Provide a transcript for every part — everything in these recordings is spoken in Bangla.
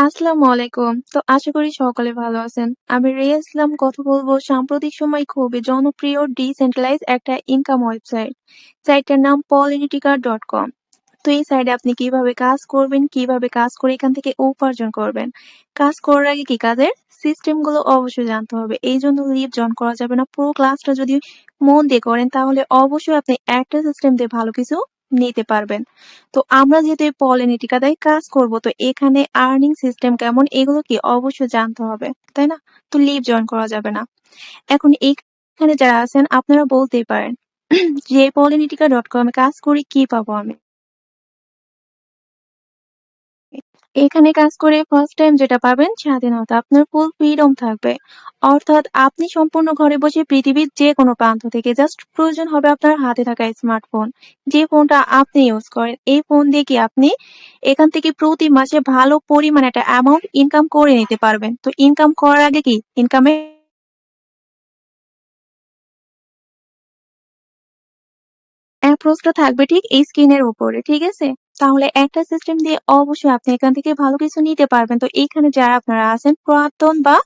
আসসালামু আলাইকুম। তো আশা করি সকলে ভালো আছেন। আমি রিয়া ইসলাম কথা বলব সাম্প্রতিক সময় খুবই জনপ্রিয় ডিসেন্ট্রালাইজ একটা ইনকাম ওয়েবসাইট। সাইটটার নাম পলিটিকা ডট কম তো এই সাইটে আপনি কীভাবে কাজ করবেন, কীভাবে কাজ করে এখান থেকে উপার্জন করবেন। কাজ করার আগে কি কাজের সিস্টেমগুলো অবশ্যই জানতে হবে। এই জন্য লিভ জয়েন করা যাবে না। পুরো ক্লাসটা যদি মন দিয়ে করেন তাহলে অবশ্যই আপনি একটা সিস্টেম দিয়ে ভালো কিছু নিতে পারবেন। তো আমরা যেহেতু এই দিয়ে কাজ করব, তো এখানে আর্নিং সিস্টেম কেমন, এগুলো কি অবশ্যই জানতে হবে। তাই না? তো লিভ জয়েন করা যাবে না। এখন এখানে যারা আছেন, আপনারা বলতেই পারেন যে পলিনিটিকা ডট এ কাজ করি, কি পাবো আমি? এখানে কাজ করে ফার্স্ট টাইম যেটা পাবেন স্বাধীনতা। আপনার ফুল ফ্রিডম থাকবে। অর্থাৎ আপনি সম্পূর্ণ ঘরে বসে পৃথিবীর যে কোনো প্রান্ত থেকে জাস্ট প্রয়োজন হবে আপনার হাতে থাকা স্মার্টফোন। যে ফোনটা আপনি ইউজ করেন, এই ফোন দিয়ে কি আপনি এখান থেকে প্রতি মাসে ভালো পরিমাণে একটা অ্যামাউন্ট ইনকাম করে নিতে পারবেন। তো ইনকাম করার আগে কি ইনকামে অ্যাপ্রোচটা থাকবে ঠিক এই স্ক্রিনের উপরে। ঠিক আছে? তাহলে একটা সিস্টেম দিয়ে অবশ্যই আপনি এখান থেকে ভালো কিছু নিতে পারবেন। তো এইখানে যারা আপনারা আছেন পুরাতন বা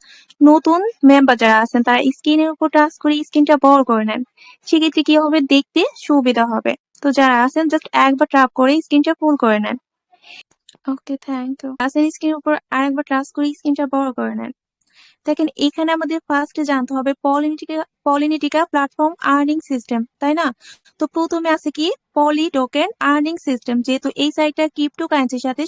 নতুন মেম্বার যারা আছেন তারা স্ক্রিনের উপর টাচ করে স্ক্রিনটা বড় করে নেন। সেক্ষেত্রে কি হবে দেখতে সুবিধা হবে। তো যারা আছেন জাস্ট একবার ট্যাপ করে স্ক্রিনটা ফুল করে নেন। Okay thank you. আছেন স্ক্রিনের উপর আরেকবার টাচ করে স্ক্রিনটা বড় করে নেন। দেখেন, এখানে আমাদের ফার্স্টে জানতে হবে পলিনিটিকা পলিনিটিকা প্ল্যাটফর্ম আর্নিং সিস্টেম তাই না? তো প্রথমে আছে কি? পলি টোকেন আর্নিং সিস্টেম যেহেতু এই সাইটটা ক্রিপ্টো কারেন্সির সাথে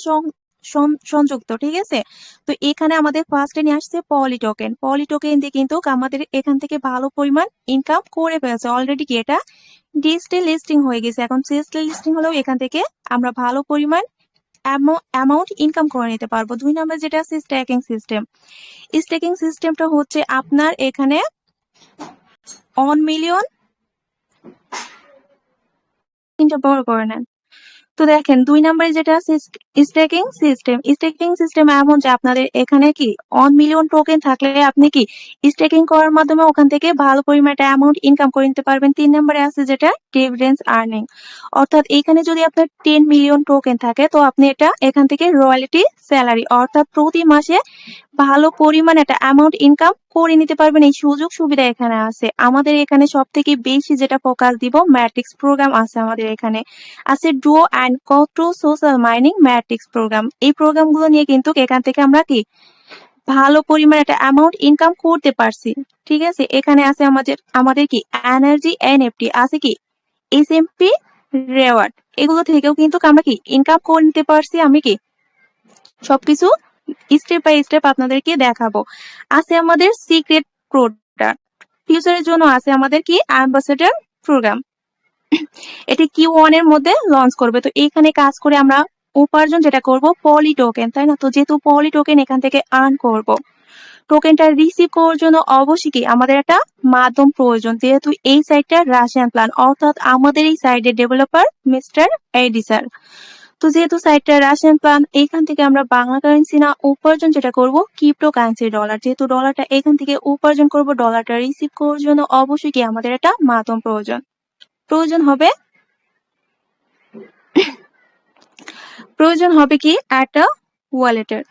সংযুক্ত, ঠিক আছে? তো এখানে আমাদের ফার্স্টে নিয়ে আসছে পলি টোকেন পলি টোকেন দিয়ে কিন্তু আমাদের এখান থেকে ভালো পরিমাণ ইনকাম করে ফেলছে অলরেডি কি এটা? ডিজিটাল লিস্টিং হয়ে গেছে, এখন ডিজিটাল লিস্টিং হলেও এখান থেকে আমরা ভালো পরিমাণ অ্যামাউন্ট ইনকাম করে নিতে পারব। দুই নম্বর যেটা আছে স্ট্যাকিং সিস্টেম স্ট্যাকিং সিস্টেমটা হচ্ছে আপনার এখানে অন মিলিয়ন তিনটা বড় করে নেন। তো দেখেন, দুই নম্বরে যেটা আছে স্টেকিং সিস্টেম স্টেকিং সিস্টেম এমন যে আপনাদের এখানে কি অন মিলিয়ন টোকেন থাকলে আপনি কি স্টেকিং করার মাধ্যমে ওখান থেকে ভালো পরিমাণ অ্যামাউন্ট ইনকাম করে নিতে পারবেন। তিন নম্বরে আছে যেটা ডিভিডেন্স আর্নিং অর্থাৎ এখানে যদি আপনার টেন মিলিয়ন টোকেন থাকে, তো আপনি এটা এখান থেকে রয়্যালিটি স্যালারি অর্থাৎ প্রতি মাসে ভালো পরিমাণ একটা অ্যামাউন্ট ইনকাম করে নিতে পারবেন। এই সুযোগ সুবিধা এখানে আছে। আমাদের এখানে সব থেকে বেশি যেটা ফোকাস দিব ম্যাট্রিক্স প্রোগ্রাম আছে আমাদের এখানে। আছে ডুও অ্যান্ড কন্ট্রো সোশ্যাল মাইনিং ম্যাট্রিক্স প্রোগ্রাম এই প্রোগ্রামগুলো নিয়ে কিন্তু এখান থেকে আমরা কি? ভালো পরিমাণ একটা অ্যামাউন্ট ইনকাম করতে পারছি। ঠিক আছে? এখানে আছে আমাদের আমাদের কি? এনার্জি এনএফটি আছে কি? এসএমপি রেওয়ার্ড এগুলো থেকেও কিন্তু আমরা কি? ইনকাম করে নিতে পারছি আমি কি? সবকিছু স্টেপ বাই স্টেপ আপনাদেরকে দেখাবো। আছে আমাদের সিক্রেট প্রোডাক্ট ফিউচারের জন্য আছে আমাদের কি? অ্যাম্বাসেডার প্রোগ্রাম এটি কিউ ওয়ানের মধ্যে লঞ্চ করবে। তো এইখানে কাজ করে আমরা উপার্জন যেটা করব পলি টোকেন তাই না? তো যেহেতু পলি টোকেন এখান থেকে আর্ন করব টোকেনটা রিসিভ করার জন্য অবশ্যই কি আমাদের একটা মাধ্যম প্রয়োজন, যেহেতু এই সাইটটা রাশিয়ান প্ল্যান অর্থাৎ আমাদের এই সাইডের ডেভেলপার মিস্টার এডিসার তো যেহেতু সাইটটা রাশিয়ান প্ল্যান এখান থেকে আমরা বাংলা কারেন্সি না উপার্জন যেটা করব ক্রিপ্টো কারেন্সি ডলার যেহেতু ডলারটা এখান থেকে উপার্জন করব ডলারটা রিসিভ করার জন্য অবশ্যই কি আমাদের একটা মাধ্যম প্রয়োজন। প্রয়োজন হবে প্রয়োজন হবে কি? একটা ওয়ালেটের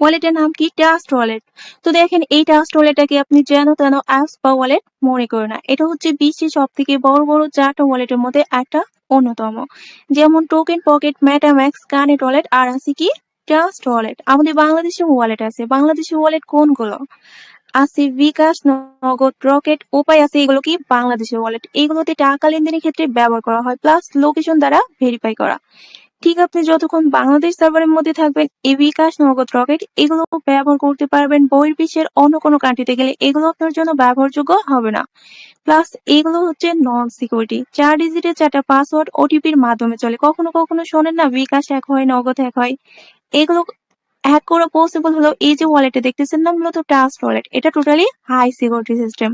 ওয়ালেটের নাম কি? ট্রাস্ট ওয়ালেট তো দেখেন, এই ট্রাস্ট ওয়ালেটটাকে আপনি যেন তেন অ্যাপস বা ওয়ালেট মনে করে না। এটা হচ্ছে বিশ্বের সব থেকে বড় বড় চারটা ওয়ালেটের মধ্যে একটা অন্যতম। যেমন token pocket MetaMask connect wallet আর আছে কি? ট্রাস্ট ওয়ালেট আমাদের বাংলাদেশে ওয়ালেট আছে। বাংলাদেশি ওয়ালেট কোনগুলো? আছে বিকাশ, নগদ, রকেট, উপায় আছে এগুলো কি? বাংলাদেশের ওয়ালেট এগুলোতে টাকা লেনদেনের ক্ষেত্রে ব্যবহার করা হয় প্লাস লোকেশন দ্বারা ভেরিফাই করা। ঠিক আপনি যতক্ষণ বাংলাদেশ সার্ভারের মধ্যে থাকবেন এই বিকাশ নগদ রকেট, এগুলো ব্যবহার করতে পারবেন বহির্বিশ্বের অন্য কোনো কান্ট্রিতে গেলে এগুলো আপনার জন্য ব্যবহারযোগ্য হবে না। প্লাস এগুলো হচ্ছে নন সিকিউরিটি চার ডিজিটের চারটা পাসওয়ার্ড ওটিপির মাধ্যমে চলে। কখনো কখনো শোনেন না, বিকাশ এক হয়, নগদ এক হয়। এগুলো হ্যাক করা পসিবল হলো এই যে ওয়ালেটে দেখতেছেন না, মূলত ট্রাস্ট ওয়ালেট এটা টোটালি হাই সিকিউরিটি সিস্টেম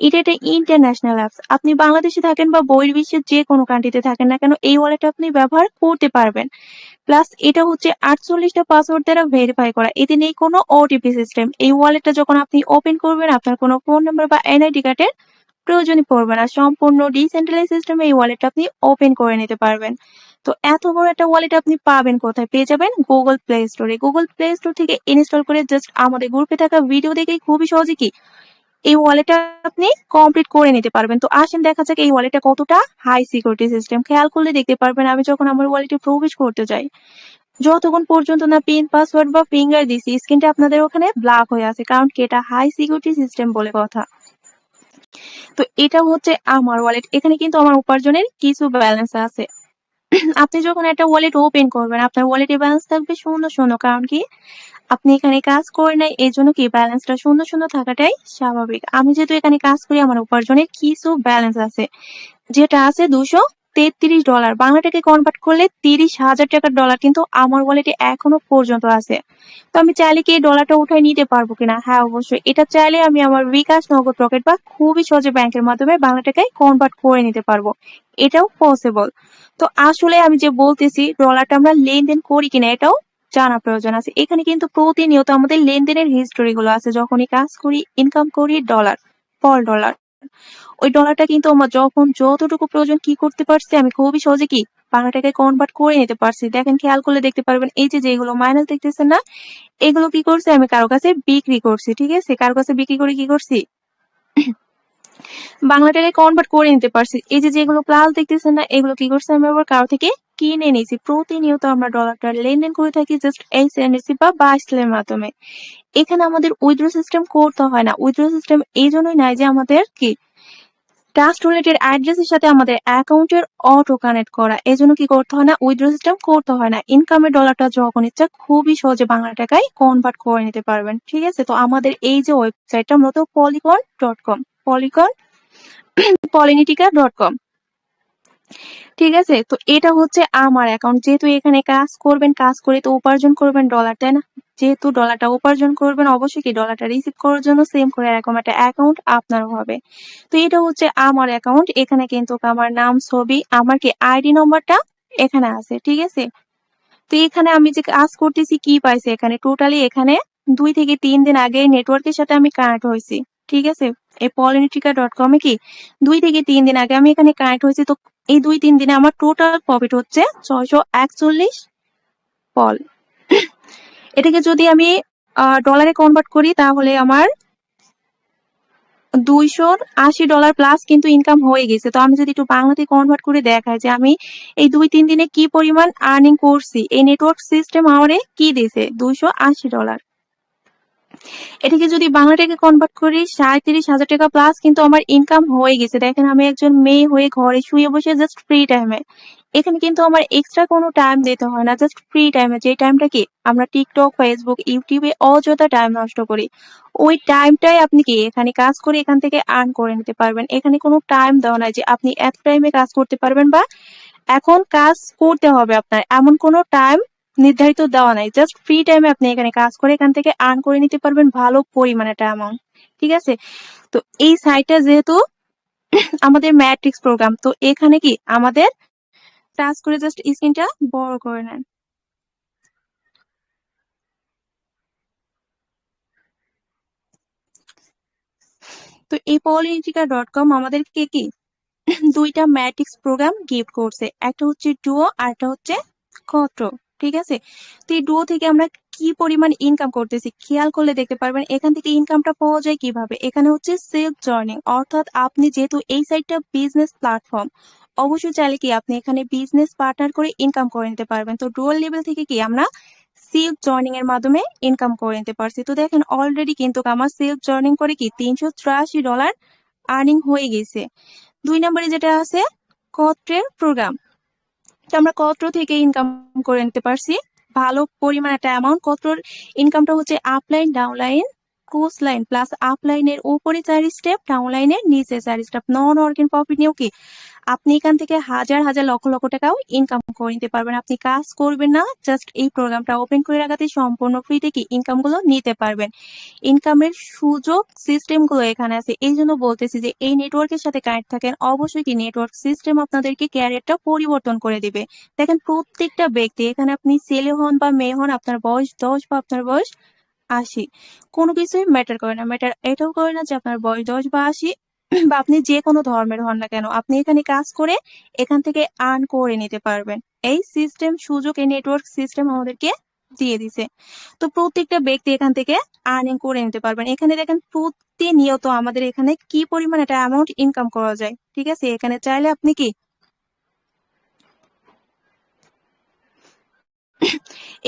এটা একটা ইন্টারন্যাশনাল অ্যাপস আপনি বাংলাদেশে থাকেন বা বহির্বিশ্বের যে কোনো কান্ট্রিতে থাকেন না কেন, এই ওয়ালেট আপনি ব্যবহার করতে পারবেন। প্লাস এটা হচ্ছে আটচল্লিশটা পাসওয়ার্ড দ্বারা ভেরিফাই করা। এতে নেই কোনো ওটিপি সিস্টেম এই ওয়ালেটটা যখন আপনি ওপেন করবেন, আপনার কোনো ফোন নাম্বার বা এনআইডি কার্ডের প্রয়োজনই পড়বে না। সম্পূর্ণ ডিসেন্ট্রালাইজ সিস্টেমে এই ওয়ালেটটা আপনি ওপেন করে নিতে পারবেন। তো এত বড় একটা ওয়ালেট আপনি পাবেন কোথায়? পেয়ে যাবেন গুগল প্লে স্টোরে গুগল প্লে স্টোর থেকে ইনস্টল করে জাস্ট আমাদের গ্রুপে থাকা ভিডিও দেখে খুবই সহজে কি এই ওয়ালেটটা আপনি কমপ্লিট করে নিতে পারবেন। তো আসেন, দেখা যাক এই ওয়ালেটটা কতটা হাই সিকিউরিটি সিস্টেম খেয়াল করলে দেখতে পারবেন, আমি যখন আমার ওয়ালেটে প্রবেশ করতে যাই, যতক্ষণ পর্যন্ত না পিন পাসওয়ার্ড বা ফিঙ্গার দিছি স্ক্রিনটা আপনাদের ওখানে ব্ল্যাক হয়ে আছে, কারণ কি এটা হাই সিকিউরিটি সিস্টেম বলে কথা। তো এটা হচ্ছে আমার ওয়ালেট এখানে কিন্তু আমার উপার্জনের কিছু ব্যালেন্স আছে। আপনি যখন একটা ওয়ালেট ওপেন করবেন, আপনার ওয়ালেটে ব্যালেন্স থাকবে শূন্য শূন্য। কারণ কি? আপনি এখানে কাজ করে নাই এই জন্য কি? ব্যালেন্সটা শূন্য শূন্য থাকাটাই স্বাভাবিক। আমি যেহেতু এখানে কাজ করি, আমার উপার্জনের কিছু ব্যালেন্স আছে। যেটা আছে দুশো তেত্রিশ ডলার বাংলাটাকে কনভার্ট করলে তিরিশ হাজার টাকার ডলার কিন্তু আমার ওয়ালেটে এখনও পর্যন্ত আছে। তো আমি চাইলে কি এই ডলারটা উঠাই নিতে পারব কিনা? হ্যাঁ অবশ্যই। এটা চাইলে আমি আমার বিকাশ নগদ রকেট বা খুবই সহজে ব্যাংকের মাধ্যমে বাংলা টাকায় কনভার্ট করে নিতে পারব। এটাও পসিবল তো আসলে আমি যে বলতেছি ডলারটা আমরা লেনদেন করি কিনা এটাও জানা প্রয়োজন আছে। এখানে কিন্তু প্রতিনিয়ত আমাদের লেনদেনের হিস্টোরি গুলো আছে। যখনই কাজ করি ইনকাম করি ডলার ফল ডলার ওই ডলারটা কিন্তু আমার যখন যতটুকু প্রয়োজন কি করতে পারছি, আমি খুবই সহজে কি বাংলা টাকায় কনভার্ট করে নিতে পারছি। দেখেন, খেয়াল করলে দেখতে পারবেন, এই যে যেগুলো মাইনাস দেখতেছেন না, এগুলো কি করছি, আমি কারও কাছে বিক্রি করছি, ঠিক আছে? কারও কাছে বিক্রি করে কি করছি? বাংলা টাকায় কনভার্ট করে নিতে পারছি। এই যে যেগুলো প্লাস দেখতেছেন না, এগুলো কি করছি আমি আবার কারও থেকে কিনে নিয়েছি। প্রতিনিয়ত আমরা ডলারটা লেনদেন করে থাকি জাস্ট এই সেন্ডেসি বা বাইসেলের মাধ্যমে। এখানে আমাদের উইথড্র সিস্টেম করতে হয় না। উইথড্র সিস্টেম এই জন্যই নাই যে আমাদের কি? ট্রাস্ট রিলেটেড অ্যাড্রেসের সাথে আমাদের অ্যাকাউন্টের অটো কানেক্ট করা। এজন্য কি করতে হয় না? উইথড্র সিস্টেম করতে হয় না। ইনকামের ডলারটা যখন ইচ্ছা খুবই সহজে বাংলা টাকায় কনভার্ট করে নিতে পারবেন। ঠিক আছে? তো আমাদের এই যে ওয়েবসাইটটা মূলত পলিকন ডট কম পলিকন পলিনিটিকা ডট কম ঠিক আছে? তো এটা হচ্ছে আমার অ্যাকাউন্ট যেহেতু এখানে কাজ করবেন, কাজ করে তো উপার্জন করবেন ডলার তাই না? যেহেতু ডলারটা উপার্জন করবেন, অবশ্যই কি ডলারটা রিসিভ করার জন্য সেম করে এরকম একটা অ্যাকাউন্ট আপনারও হবে। তো এটা হচ্ছে আমার অ্যাকাউন্ট এখানে কিন্তু আমার নাম, ছবি, আমার কি আইডি নম্বরটা এখানে আছে, ঠিক আছে? তো এখানে আমি যে কাজ করতেছি, কি পাইছি এখানে? টোটালি এখানে দুই থেকে তিন দিন আগে নেটওয়ার্কের সাথে আমি কানেক্ট হয়েছি, ঠিক আছে? এই পলিনিটিকা ডট কমে কি দুই থেকে তিন দিন আগে আমি এখানে কানেক্ট হয়েছি, তো এই দুই তিন দিনে আমার টোটাল প্রফিট হচ্ছে ছয়শো একচল্লিশ পল। এটাকে যদি আমি ডলারে কনভার্ট করি, তাহলে আমার দুইশো আশি ডলার প্লাস কিন্তু ইনকাম হয়ে গেছে। তো আমি যদি একটু বাংলাতে কনভার্ট করে দেখাই যে আমি এই দুই তিন দিনে কি পরিমাণ আর্নিং করছি, এই নেটওয়ার্ক সিস্টেম আমারে কি দিছে দুইশো আশি ডলার এটাকে যদি বাংলাটাকে কনভার্ট করি সাঁত্রিশ হাজার টাকা প্লাস কিন্তু আমার ইনকাম হয়ে গেছে। দেখেন, আমি একজন মেয়ে হয়ে ঘরে শুয়ে বসে জাস্ট ফ্রি টাইমে এখানে কিন্তু আমার এক্সট্রা কোনো টাইম দিতে হয় না জাস্ট ফ্রি টাইমে যে টাইমটা কি? আমরা টিকটক ফেসবুক ইউটিউবে অযথা টাইম নষ্ট করি। ওই টাইমটাই আপনি কি এখানে কাজ করে এখান থেকে আর্ন করে নিতে পারবেন। এখানে কোনো টাইম দেওয়া নাই যে আপনি এত টাইমে কাজ করতে পারবেন বা এখন কাজ করতে হবে আপনার। এমন কোনো টাইম নির্ধারিত দেওয়া নাই। জাস্ট ফ্রি টাইমে আপনি এখানে কাজ করে এখান থেকে আর্ন করে নিতে পারবেন ভালো পরিমাণে একটা অ্যামাউন্ট ঠিক আছে? তো এই সাইটটা যেহেতু আমাদের ম্যাট্রিক্স প্রোগ্রাম তো এখানে কি আমাদের টাচ করে জাস্ট স্ক্রিনটা বড় করে নেন। তো এই পলিটিকা ডট কম আমাদেরকে কি দুইটা ম্যাট্রিক্স প্রোগ্রাম গিফট করছে। একটা হচ্ছে ডুও আর একটা হচ্ছে কট্র ঠিক আছে? তো এই ডুও থেকে আমরা কি পরিমাণ ইনকাম করতেছি? খেয়াল করলে দেখতে পারবেন, এখান থেকে ইনকামটা পাওয়া যায় কীভাবে? এখানে হচ্ছে সেলফ জার্নিং অর্থাৎ আপনি যেহেতু এই সাইটটা বিজনেস প্ল্যাটফর্ম অবশ্যই চাইলে কি আপনি এখানে বিজনেস পার্টনার করে ইনকাম করে নিতে পারবেন। তো ডুয়াল লেভেল থেকে কি আমরা সেলফ জর্নিং এর মাধ্যমে ইনকাম করে নিতে পারছি। তো দেখেন অলরেডি কিন্তু আমার সেলফ জর্নিং করে কি তিনশো ডলার আর্নিং হয়ে গেছে। দুই নম্বরে যেটা আছে কত্রের প্রোগ্রাম আমরা কত থেকে ইনকাম করে নিতে পারছি? ভালো পরিমাণ একটা অ্যামাউন্ট কত্রর ইনকামটা হচ্ছে আপলাইন ডাউনলাইন কোস লাইন প্লাস আপলাইনের উপরে চারি স্টেপ ডাউনলাইনের নিচে চারি স্টেপ নন অর্গেন প্রফিট নিয়েও কি? আপনি এখান থেকে হাজার হাজার লক্ষ লক্ষ টাকাও ইনকাম করে নিতে পারবেন। আপনি কাজ করবেন না জাস্ট এই প্রোগ্রামটা ওপেন করে রাখাতে সম্পূর্ণ ফ্রি থেকে ইনকামগুলো নিতে পারবেন। ইনকামের সুযোগ সিস্টেমগুলো এখানে আছে। এই জন্য বলতেছি যে এই নেটওয়ার্কের সাথে কানেক্ট থাকেন, অবশ্যই কি নেটওয়ার্ক সিস্টেম আপনাদেরকে ক্যারিয়ারটা পরিবর্তন করে দিবে। দেখেন প্রত্যেকটা ব্যক্তি, এখানে আপনি ছেলে হন বা মেয়ে হন, আপনার বয়স দশ বা আপনার বয়স আশি, কোনো কিছুই ম্যাটার করে না। ম্যাটার এটাও করে না যে আপনার বয়স দশ বা আশি বা আপনি যে কোনো ধর্মের হন না কেন, আপনি এখানে কাজ করে এখান থেকে আর্ন করে নিতে পারবেন। এই সিস্টেম সুযোগ, এই নেটওয়ার্ক সিস্টেম আমাদেরকে দিয়ে দিছে। তো প্রত্যেকটা ব্যক্তি এখান থেকে আর্নিং করে নিতে পারবেন। এখানে দেখেন প্রতিনিয়ত আমাদের এখানে কি পরিমাণ একটা অ্যামাউন্ট ইনকাম করা যায়। ঠিক আছে? এখানে চাইলে আপনি কি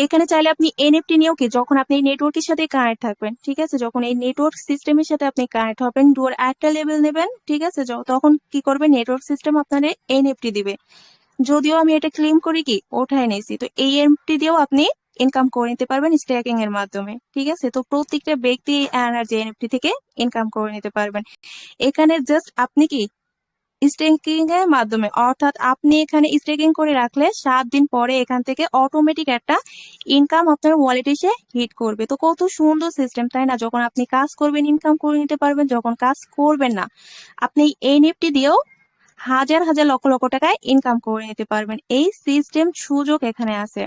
এখানে চাইলে আপনি এনএফটি নিয়েও কি, যখন আপনি এই নেটওয়ার্কের সাথে কানেক্ট থাকবেন, ঠিক আছে? যখন এই নেটওয়ার্ক সিস্টেমের সাথে আপনি কানেক্ট হবেন ডুয়ার একটা লেভেল নেবেন, ঠিক আছে? তখন কি করবে? নেটওয়ার্ক সিস্টেম আপনাদের এনএফটি দিবে। যদিও আমি এটা ক্লেম করি কি, ওঠায় নিয়েছি। তো এই এনএফটি দিয়েও আপনি ইনকাম করে নিতে পারবেন স্ট্যাকিং এর মাধ্যমে, ঠিক আছে? তো প্রত্যেকটা ব্যক্তি এনার্জি এনএফটি থেকে ইনকাম করে নিতে পারবেন। এখানে জাস্ট আপনি কি স্টেকিং এর মাধ্যমে। অর্থাৎ আপনি এখানে স্টেকিং করে রাখলে সাত দিন পরে এখান থেকে অটোমেটিক একটা ইনকাম আপনার ওয়ালেটে এসে হিট করবে। তো কত সুন্দর সিস্টেম তাই না? যখন আপনি কাজ করবেন ইনকাম করে নিতে পারবেন, যখন কাজ করবেন না, আপনি এই এনএফটি দিয়েও হাজার হাজার লক্ষ লক্ষ টাকায় ইনকাম করে নিতে পারবেন। এই সিস্টেম সুযোগ এখানে আছে।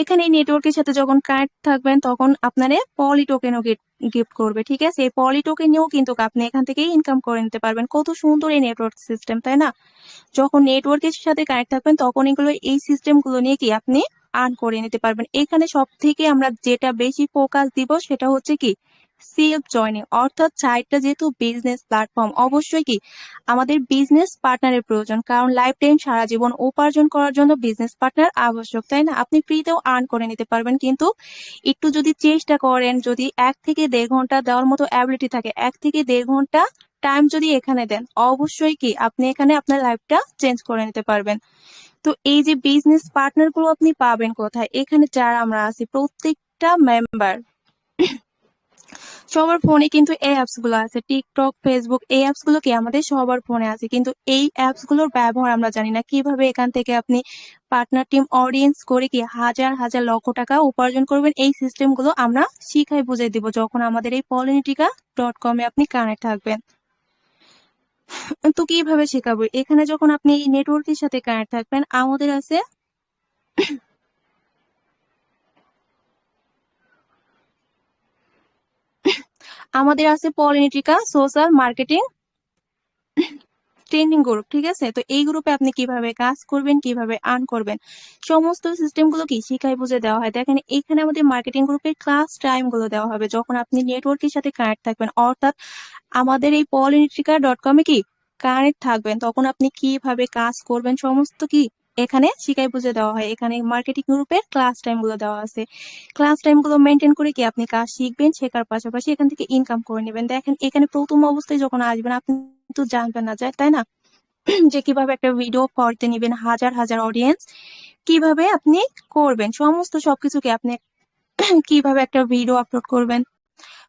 এখানে এই নেটওয়ার্কের সাথে যখন কার্ড থাকবেন, তখন আপনারে পলি টোকেনও গিফট করবে, ঠিক আছে? এই পলি টোকেনেও কিন্তু আপনি এখান থেকেই ইনকাম করে নিতে পারবেন। কত সুন্দর এই নেটওয়ার্ক সিস্টেম তাই না? যখন নেটওয়ার্কের সাথে কানেক্ট থাকবেন, তখন এগুলো, এই সিস্টেমগুলো নিয়ে কি আপনি আর্ন করে নিতে পারবেন। এখানে সব থেকে আমরা যেটা বেশি ফোকাস দিব, সেটা হচ্ছে কি সেলফ জয়নিং অর্থাৎ সাইটটা যেহেতু বিজনেস প্ল্যাটফর্ম অবশ্যই কি আমাদের বিজনেস পার্টনারের প্রয়োজন, কারণ লাইফ টাইম সারা জীবন উপার্জন করার জন্য বিজনেস পার্টনার আবশ্যক, তাই না? আপনি ফ্রিতেও আর্ন করে নিতে পারবেন, কিন্তু একটু যদি চেষ্টা করেন, যদি এক থেকে দেড় ঘণ্টা দেওয়ার মতো অ্যাবিলিটি থাকে, এক থেকে দেড় ঘণ্টা টাইম যদি এখানে দেন, অবশ্যই কি আপনি এখানে আপনার লাইফটা চেঞ্জ করে নিতে পারবেন। তো এই যে বিজনেস পার্টনারগুলো আপনি পাবেন কোথায়? এখানে যারা আমরা আছি, প্রত্যেকটা মেম্বার সবার ফোনে কিন্তু এই অ্যাপসগুলো আছে। টিকটক ফেসবুক এই অ্যাপসগুলো কি আমাদের সবার ফোনে আছে। কিন্তু এই অ্যাপসগুলোর ব্যবহার আমরা জানি না। কীভাবে এখান থেকে আপনি পার্টনার টিম অডিয়েন্স করে কি হাজার হাজার, লক্ষ টাকা উপার্জন করবেন, এই সিস্টেমগুলো আমরা শিখাই, বুঝাই দিব যখন আমাদের এই পলিনিটিকা ডট কমে আপনি কানেক্ট থাকবেন। তো কীভাবে শেখাবো? এখানে যখন আপনি এই নেটওয়ার্কের সাথে কানেক্ট থাকবেন, আমাদের আছে আমাদের আছে পলিনিটিকা, সোশ্যাল মার্কেটিং, ট্রেনিং গ্রুপ, ঠিক আছে? তো এই গ্রুপে আপনি কীভাবে কাজ করবেন, কীভাবে আর্ন করবেন, সমস্ত সিস্টেমগুলো কি শিখাই বুঝে দেওয়া হয়। দেখেন, এখানে আমাদের মার্কেটিং গ্রুপের ক্লাস টাইমগুলো দেওয়া হবে। যখন আপনি নেটওয়ার্কের সাথে কানেক্ট থাকবেন, অর্থাৎ আমাদের এই পলিনিটিকা ডট কমে কি কানেক্ট থাকবেন, তখন আপনি কীভাবে কাজ করবেন, সমস্ত কি এখানে শিখাই বুঝে দেওয়া হয়। এখানে মার্কেটিং গ্রুপের ক্লাস টাইমগুলো দেওয়া আছে। ক্লাস টাইমগুলো মেনটেন করে কি আপনি কাজ শিখবেন, শেখার পাশাপাশি এখান থেকে ইনকাম করে নেবেন। দেখেন, এখানে প্রথম অবস্থায় যখন আসবেন, আপনি তো জানবেন না যায় তাই না? যে কীভাবে একটা ভিডিও করতে নিবেন, হাজার হাজার অডিয়েন্স কীভাবে আপনি করবেন, সমস্ত সবকিছুকে আপনি কীভাবে একটা ভিডিও আপলোড করবেন।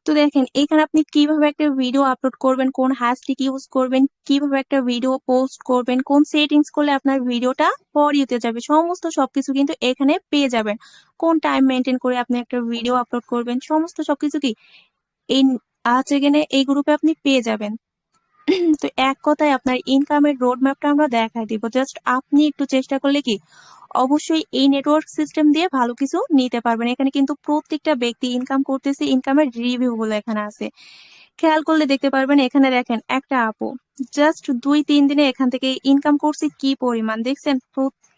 তো দেখেন, এখানে আপনি কীভাবে একটা ভিডিও আপলোড করবেন, কোন হ্যাশট্যাগ ইউজ করবেন, কীভাবে একটা ভিডিও পোস্ট করবেন, কোন সেটিংস করলে আপনার ভিডিওটা ফর যাবে, সমস্ত সবকিছু কিন্তু এখানে পেয়ে যাবেন। কোন টাইম মেনটেন করে আপনি একটা ভিডিও আপলোড করবেন, সমস্ত সবকিছু কি এই আছে এখানে এই গ্রুপে আপনি পেয়ে যাবেন। তো এক কথায় আপনার ইনকামের রোড ম্যাপটা আমরা দেখাই দিব। জাস্ট আপনি একটু চেষ্টা করলে কি অবশ্যই এই নেটওয়ার্ক সিস্টেম দিয়ে ভালো কিছু নিতে পারবেন। এখানে কিন্তু প্রত্যেকটা ব্যক্তি ইনকাম করতেছে ইনকামের রিভিউ গুলো এখানে আছে। খেয়াল করলে দেখতে পারবেন, এখানে দেখেন একটা আপু জাস্ট দুই তিন দিনে এখান থেকে ইনকাম করছে কি পরিমাণ? দেখছেন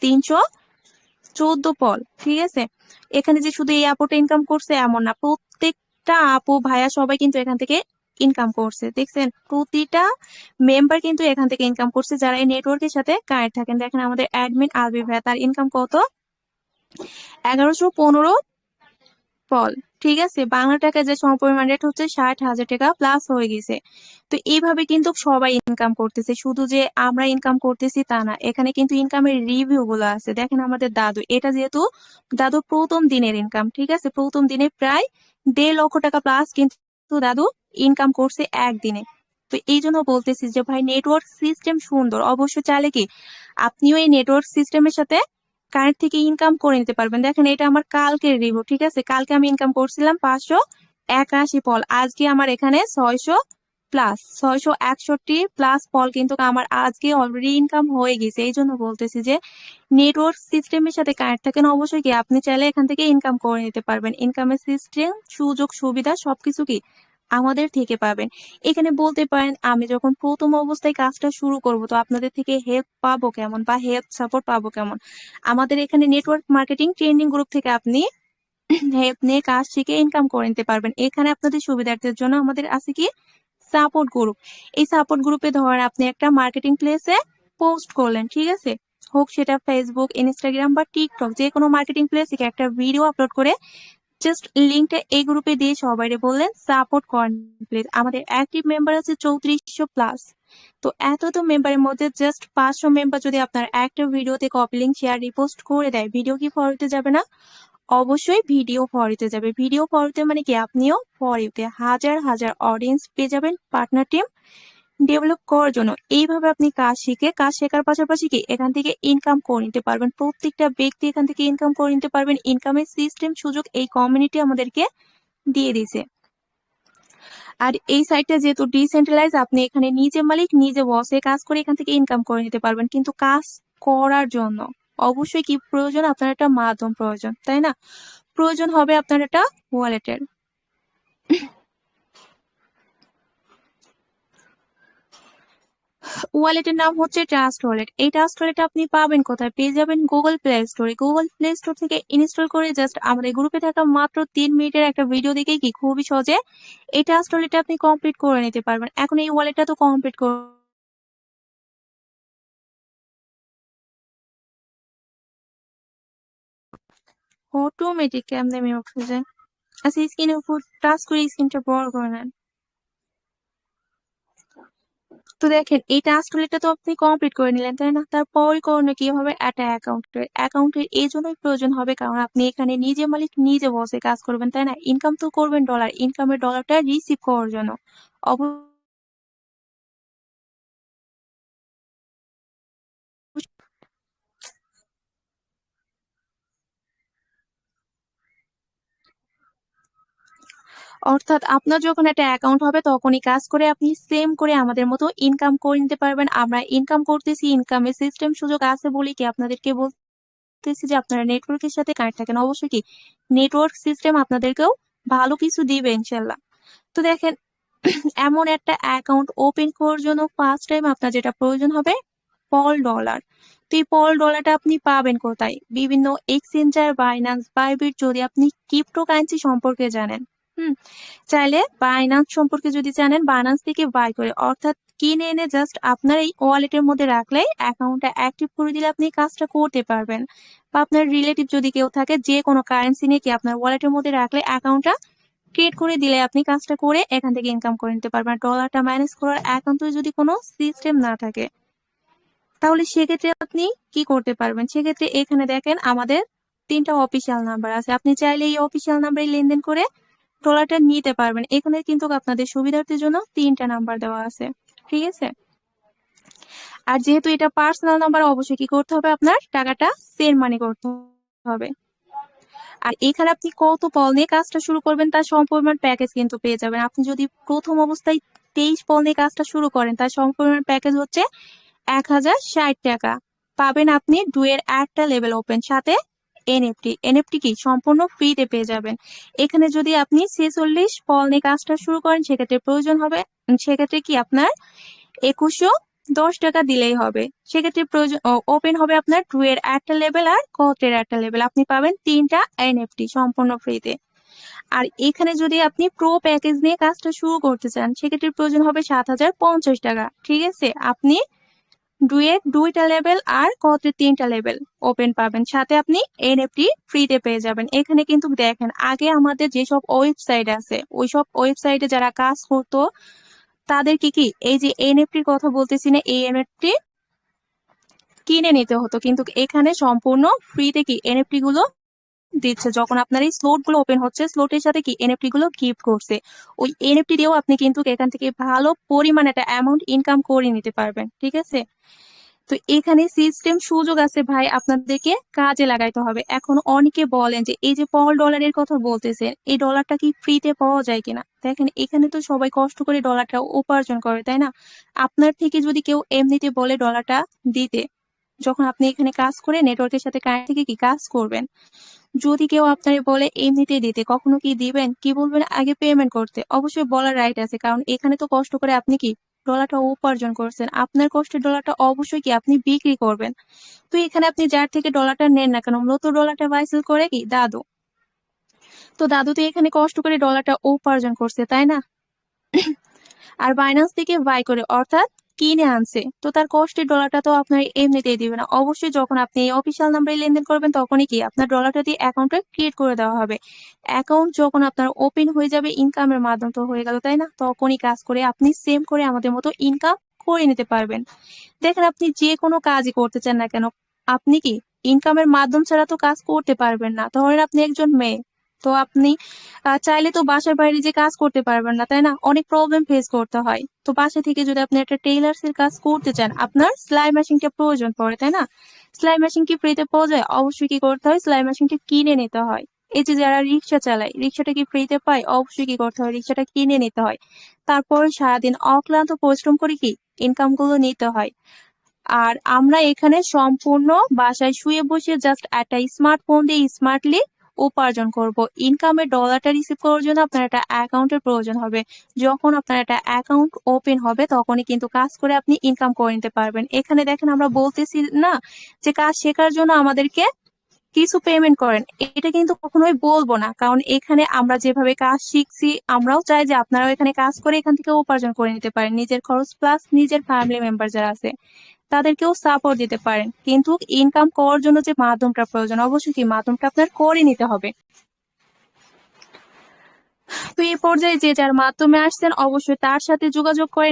তিনশো চোদ্দ পল, ঠিক আছে? এখানে যে শুধু এই আপুটা ইনকাম করছে এমন না, প্রত্যেকটা আপু, ভাইয়া সবাই কিন্তু এখান থেকে ইনকাম করছে। দেখছেন, প্রতিটা মেম্বার কিন্তু এখান থেকে ইনকাম করছে। যারা এই নেটওয়ার্কের সাথে কানেক্ট থাকেন, দেখেন আমাদের অ্যাডমিন আলবি ভাইয়া, তার ইনকাম কত? এগারোশো পনেরো পল। ঠিক আছে, বাংলা টাকায় যে সমপরিমাণ রেট হচ্ছে ষাট হাজার টাকা প্লাস হয়ে গেছে। তো এইভাবে কিন্তু সবাই ইনকাম করতেছে। শুধু যে আমরা ইনকাম করতেছি তা না, এখানে কিন্তু ইনকামের রিভিউ গুলো আছে। দেখেন আমাদের দাদু, এটা যেহেতু দাদু প্রথম দিনের ইনকাম ঠিক আছে? প্রথম দিনে প্রায় দেড় লক্ষ টাকা প্লাস কিন্তু দাদু ইনকাম করছে একদিনে। তো এই জন্য বলতেছি যে, ভাই নেটওয়ার্ক সিস্টেম সুন্দর। অবশ্য চাইলে কি, আপনিও এই নেটওয়ার্ক সিস্টেমের সাথে কারেন্ট থেকে ইনকাম করে নিতে পারবেন। দেখেন, এটা আমার কালকের রিভিউ ঠিক আছে? কালকে আমি ইনকাম করছিলাম পাঁচশো একাশি পল। আজকে আমার এখানে ছয়শো প্লাস ছয়শো একষট্টি প্লাস পল কিন্তু আমার আজকে অলরেডি ইনকাম হয়ে গেছে। এই জন্য বলতেছি যে নেটওয়ার্ক সিস্টেমের সাথে কানেক্ট থাকেন অবশ্যই কি, আপনি চাইলে এখান থেকে ইনকাম করে নিতে পারবেন। ইনকামের সিস্টেম সুযোগ, সুবিধা, সবকিছু কি আমাদের থেকে পাবেন। এখানে বলতে পারেন, আমি যখন প্রথম অবস্থায় কাজটা শুরু করব, তো আপনাদের থেকে হেল্প পাবো কেমন বা হেল্প সাপোর্ট পাবো কেমন? আমাদের এখানে নেটওয়ার্ক মার্কেটিং ট্রেন্ডিং গ্রুপ থেকে আপনি হেল্প নিয়ে কাজ শিখে ইনকাম করে নিতে পারবেন। এখানে আপনাদের সুবিধার্থের জন্য আমাদের আছে কি? সাপোর্ট গ্রুপ এই সাপোর্ট গ্রুপে ধরেন আপনি একটা মার্কেটিং প্লেসে পোস্ট করলেন, ঠিক আছে? হোক সেটা ফেসবুক ইনস্টাগ্রাম বা টিকটক যে কোনো মার্কেটিং প্লেস একটা ভিডিও আপলোড করে জাস্ট লিঙ্কটা এই গ্রুপে দিয়ে সবাই বললেন সাপোর্ট করেন প্লিজ আমাদের অ্যাক্টিভ মেম্বার আছে চৌত্রিশশো প্লাস তো এত তো মেম্বারের মধ্যে জাস্ট পাঁচশো মেম্বার যদি আপনার একটা ভিডিওতে কপি লিঙ্ক শেয়ার রিপোস্ট করে দেয় ভিডিও কি ফরতে যাবে না? অবশ্যই ভিডিও ফরিতে যাবে। ভিডিও ফরিতে মানে কি? আপনিও ফরিতে হাজার হাজার অডিয়েন্স পেয়ে যাবেন পার্টনার টিম ডেভেলপ করার জন্য এইভাবে আপনি কাজ শিখে, কাজ শেখার পাশাপাশি কি এখান থেকে ইনকাম করে নিতে পারবেন। প্রত্যেকটা ব্যক্তি এখান থেকে ইনকাম করে নিতে পারবেন। ইনকামের সিস্টেম সুযোগ এই কমিউনিটি আমাদেরকে দিয়ে দিছে আর এই সাইটটা যেহেতু ডিসেন্ট্রালাইজ আপনি এখানে নিজে মালিক নিজে বসে কাজ করে এখান থেকে ইনকাম করে নিতে পারবেন। কিন্তু কাজ করার জন্য অবশ্যই কি প্রয়োজন? আপনার একটা মাধ্যম প্রয়োজন, তাই না? প্রয়োজন হবে আপনার একটা ওয়ালেটের ওয়ালেটের নাম হচ্ছে ট্রাস্ট ওয়ালেট এই ট্রাস্ট ওয়ালেট আপনি পাবেন কোথায়? পেয়ে যাবেন গুগল প্লে স্টোরে গুগল প্লে স্টোর থেকে ইনস্টল করে জাস্ট আমাদের গ্রুপে থাকা মাত্র তিন মিনিটের একটা ভিডিও দেখে কি খুবই সহজে এই ট্রাস্ট ওয়ালেটটা আপনি কমপ্লিট করে নিতে পারবেন। এখন এই ওয়ালেটটা তো কমপ্লিট করে অটোমেটিক মিউট হয়ে যায় আচ্ছা স্ক্রিনের উপর টাচ করে স্ক্রিনটা বড় করে নেন। তো দেখেন, এই টাস্ক তো আপনি কমপ্লিট করে নিলেন, তাই না? তারপরে করণীয় কি হবে? একটা অ্যাকাউন্টের অ্যাকাউন্টের এই জন্যই প্রয়োজন হবে, কারণ আপনি এখানে নিজে মালিক, নিজে বসে কাজ করবেন, তাই না? ইনকাম তো করবেন ডলার ইনকামের ডলারটা রিসিভ করার জন্য। অব অর্থাৎ আপনার যখন একটা অ্যাকাউন্ট হবে, তখনই কাজ করে আপনি সেম করে আমাদের মতো ইনকাম করে নিতে পারবেন। আমরা ইনকাম করতেছি ইনকামের সিস্টেম সুযোগ আছে বলি কি আপনাদেরকে বলতেছি যে আপনারা নেটওয়ার্কের সাথে কানেক্ট থাকেন। অবশ্যই কি নেটওয়ার্ক সিস্টেম আপনাদেরকেও ভালো কিছু দিবে ইনশাল্লাহ। তো দেখেন, এমন একটা অ্যাকাউন্ট ওপেন করার জন্য ফার্স্ট টাইম আপনার যেটা প্রয়োজন হবে পল ডলার তো এই পল ডলারটা আপনি পাবেন কোথায়? বিভিন্ন এক্সচেঞ্জার বাইনান্স বাইবিট যদি আপনি ক্রিপ্টো কারেন্সি সম্পর্কে জানেন। হুম, চাইলে বাইনান্স সম্পর্কে যদি জানেন বাইনান্স থেকে বাই করে, অর্থাৎ কিনে এনে জাস্ট আপনার এই ওয়ালেটের মধ্যে রাখলে অ্যাকাউন্টটা অ্যাক্টিভ করে দিলে আপনি কাজটা করতে পারবেন। বা আপনার রিলেটিভ যদি কেউ থাকে, যে কোনো কারেন্সি নিয়ে কি আপনার ওয়ালেটের মধ্যে রাখলে অ্যাকাউন্টটা ক্রিয়েট করে দিলে আপনি কাজটা করে এখান থেকে ইনকাম করে নিতে পারবেন। ডলারটা ম্যানেজ করার অ্যাকাউন্টে যদি কোনো সিস্টেম না থাকে, তাহলে সেক্ষেত্রে আপনি কি করতে পারবেন? সেক্ষেত্রে এখানে দেখেন আমাদের তিনটা অফিসিয়াল নাম্বার আছে। আপনি চাইলে এই অফিসিয়াল নাম্বারে লেনদেন করে ডলারটা নিতে পারবেন। এখানে কিন্তু আপনাদের সুবিধার্থের জন্য তিনটা নাম্বার দেওয়া আছে। ঠিক আছে? আর যেহেতু এটা পার্সোনাল নাম্বার অবশ্যই কি করতে হবে আপনার? টাকাটা সেন মানি করতে হবে। আর এখানে আপনি কত পল নিয়ে কাজটা শুরু করবেন, তার সম্পূর্ণ প্যাকেজ কিন্তু পেয়ে যাবেন। আপনি যদি প্রথম অবস্থায় তেইশ পল নিয়ে কাজটা শুরু করেন, তার সম্পূর্ণ প্যাকেজ হচ্ছে এক হাজার ষাট টাকা। পাবেন আপনি ডুয়ের একটা লেভেল ওপেন সাথে এনএফটি এনএফটি কি? সম্পূর্ণ ফ্রিতে পেয়ে যাবেন। এখানে যদি আপনি ছেচল্লিশ পল নিয়ে কাজটা শুরু করেন, সেক্ষেত্রে প্রয়োজন হবে সেক্ষেত্রে কি আপনার একুশশো দশ টাকা দিলেই হবে। সেক্ষেত্রে প্রয়োজন ওপেন হবে আপনার টু এর একটা লেভেল আর কটের একটা লেভেল আপনি পাবেন তিনটা এনএফটি সম্পূর্ণ ফ্রিতে আর এখানে যদি আপনি প্রো প্যাকেজ নিয়ে কাজটা শুরু করতে চান, সেক্ষেত্রে প্রয়োজন হবে সাত হাজার পঞ্চাশ টাকা। ঠিক আছে? আপনি ডুয়েট দুইটা লেভেল আর কতের তিনটা লেভেল ওপেন পাবেন। সাথে আপনি এনএফটি ফ্রিতে পেয়ে যাবেন। এখানে কিন্তু দেখেন, আগে আমাদের যেসব ওয়েবসাইট আছে, ওইসব ওয়েবসাইটে যারা কাজ করতো, তাদের কি কি? এই যে এনএফটির কথা বলতেছি না, এই এনএফটি কিনে নিতে হতো। কিন্তু এখানে সম্পূর্ণ ফ্রিতে কি? এনএফটি গুলো দিচ্ছে, যখন আপনার এই স্লোটগুলো ওপেন হচ্ছে স্লোটের সাথে কি এনএফটি গুলো গিফট করছে, ওই এনএফটি দিয়েও আপনি কিন্তু এখান থেকে ভালো পরিমাণ একটা অ্যামাউন্ট ইনকাম করে নিতে পারবেন, ঠিক আছে? তো এখানে সিস্টেম সুযোগ আছে ভাই, আপনাদেরকে কাজে লাগাইতে হবে। এখন অনেকে বলেন যে, এই যে পল ডলারের কথা বলতেছেন এই ডলারটা কি ফ্রিতে পাওয়া যায় কিনা? দেখেন, এখানে তো সবাই কষ্ট করে ডলারটা উপার্জন করে, তাই না? আপনার থেকে যদি কেউ এমনিতে বলে ডলারটা দিতে যখন আপনি এখানে কাজ করে নেটওয়ার্কের সাথে কানেক্ট থেকে কি কাজ করবেন? যদি কেউ আপনারে বলে এমনিতে দিতে, কখনো কি দিবেন? কি বলবেন? আগে পেমেন্ট করতে। অবশ্যই বলার রাইট আছে, কারণ এখানে তো কষ্ট করে আপনি কি ডলারটা উপার্জন করছেন। আপনার কষ্টের ডলারটা অবশ্যই কি আপনি বিক্রি করবেন। তো এখানে আপনি যার থেকে ডলারটা নেন না কেন, মূলত ডলারটা বাইসেল করে কি? দাদু। তো দাদু তো এখানে কষ্ট করে ডলারটা উপার্জন করছে, তাই না? আর বাইন্যান্স থেকে বাই করে, অর্থাৎ কিনে আনছে। তো তার কষ্টের ডলারটা তো আপনার এমনিতেই দিবে না। অবশ্যই যখন আপনি এই অফিসিয়াল নাম্বারে লেনদেন করবেন, তখনই কি আপনার ডলারটা দিয়ে অ্যাকাউন্টটা ক্রিয়েট করে দেওয়া হবে। অ্যাকাউন্ট যখন আপনার ওপেন হয়ে যাবে ইনকামের মাধ্যম তো হয়ে গেল, তাই না? তখনই কাজ করে আপনি সেম করে আমাদের মতো ইনকাম করে নিতে পারবেন। দেখেন আপনি যে কোনো কাজই করতে চান না কেন, আপনি কি ইনকামের মাধ্যম ছাড়া তো কাজ করতে পারবেন না। ধরেন আপনি একজন মেয়ে তো আপনি চাইলে তো বাসার বাইরে যে কাজ করতে পারবেন না, তাই না? অনেক প্রবলেম ফেস করতে হয়। তো বাসা থেকে যদি আপনি একটা টেইলার্স এর কাজ করতে চান, আপনার সেলাই মেশিনটা প্রয়োজন পড়ে, তাই না? সেলাই মেশিন কি ফ্রিতে পাওয়া যায়? অবশ্যই কি করতে হয়? সেলাই মেশিনটা কিনে নিতে হয়। এই যে যারা রিক্সা চালায়, রিক্সাটা কি ফ্রিতে পায়? অবশ্যই কি করতে হয়? রিক্সাটা কিনে নিতে হয়। তারপর সারাদিন অক্লান্ত পরিশ্রম করে কি ইনকামগুলো নিতে হয়। আর আমরা এখানে সম্পূর্ণ বাসায় শুয়ে বসে জাস্ট একটা স্মার্টফোন দিয়ে স্মার্টলি উপার্জন করব। ইনকামের ডলারটা রিসিভ করার জন্য আপনার একটা অ্যাকাউন্টের প্রয়োজন হবে। যখন আপনার একটা অ্যাকাউন্ট ওপেন হবে, তখনই কিন্তু কাজ করে আপনি ইনকাম করে নিতে পারবেন। এখানে দেখেন আমরা বলতেছি না যে কাজ শেখার জন্য আমাদেরকে কিছু পেমেন্ট করেন। এটা কিন্তু কখনোই বলব না। কারণ এখানে আমরা যেভাবে কাজ শিখছি, আমরাও চাই যে আপনারাও এখানে কাজ করে এখান থেকে উপার্জন করে নিতে পারেন। নিজের খরচ প্লাস নিজের ফ্যামিলি মেম্বার যারা আছে। তাদেরকেও সাপোর্ট দিতে পারেন। কিন্তু ইনকাম করার জন্য যে মাধ্যমটা প্রয়োজন, অবশ্যই কি মাধ্যমটা আপনার করে নিতে হবে। তো এই পর্যায়ে যে যার মাধ্যমে আসছেন, অবশ্যই তার সাথে যোগাযোগ করে